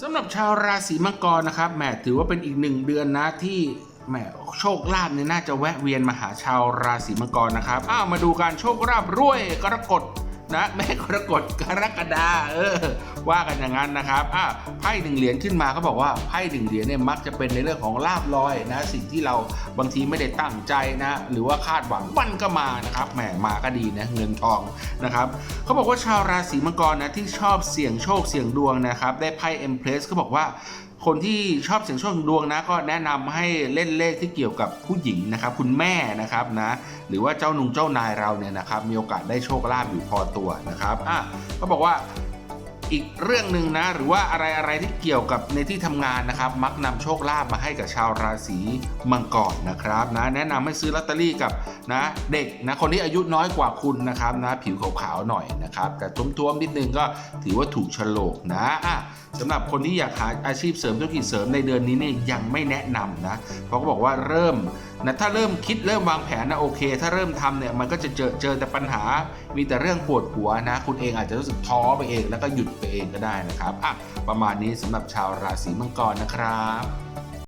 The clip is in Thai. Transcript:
สำหรับชาวราศีมังกรนะครับแหมถือว่าเป็นอีกหนึ่งเดือนนะที่แหมโชคลาภเนี่ยน่าจะแวะเวียนมาหาชาวราศีมังกรนะครับอ้าวมาดูการโชคลาภรวยกรกฎ นะไม่กรกฎกรกฎาเออ ว่ากันอย่างนั้นนะครับอะไพ่หนึ่งเหรียญขึ้นมาเขาบอกว่าไพ่หนึ่งเหรียญเนี่ยมักจะเป็นในเรื่องของลาบลอยนะ สิ่งที่เราบางทีไม่ได้ตั้งใจนะ หรือว่าคาดหวังมันก็มานะครับแหมมาก็ดีนะเงินทองนะครับเขาบอกว่าชาวราศีมังกรนะที่ชอบเสี่ยงโชคเสี่ยงดวงนะครับ ได้ไพ่เอ็มเพรสเขาบอกว่า คนที่ชอบเสี่ยงโชคดวงนะ ก็แนะนำให้เล่นเลขที่เกี่ยวกับผู้หญิงนะครับ คุณแม่นะครับนะ หรือว่าเจ้านุงเจ้านายเราเนี่ยนะครับ มีโอกาสได้โชคลาภอยู่พอตัวนะครับอะเขาบอกว่า อีกเรื่องหนึ่งนะ หรือว่าอะไรอะไรที่เกี่ยวกับในที่ทำงานนะครับ มักนำโชคลาภมาให้กับชาวราศีมังกรนะครับนะแนะนำให้ซื้อลอตเตอรี่กับนะเด็กนะคนที่อายุน้อยกว่าคุณนะครับนะผิวขาวๆหน่อยนะครับ แต่ท้วมๆนิดนึงก็ถือว่าถูกโฉลกนะะสำหรับคนที่อยากหาอาชีพเสริมธุรกิจเสริมในเดือนนี้เนี่ยยังไม่แนะนำนะเพราะเขาบอกว่าเริ่ม นะถ้าเริ่มคิดเริ่มวางแผนนะโอเค ถ้าเริ่มทำเนี่ยมันก็จะเจอเจอแต่ปัญหา มีแต่เรื่องปวดหัวนะ คุณเองอาจจะรู้สึกท้อไปเอง แล้วก็หยุดไปเองก็ได้นะครับอะประมาณนี้สำหรับชาวราศีมังกรนะครับ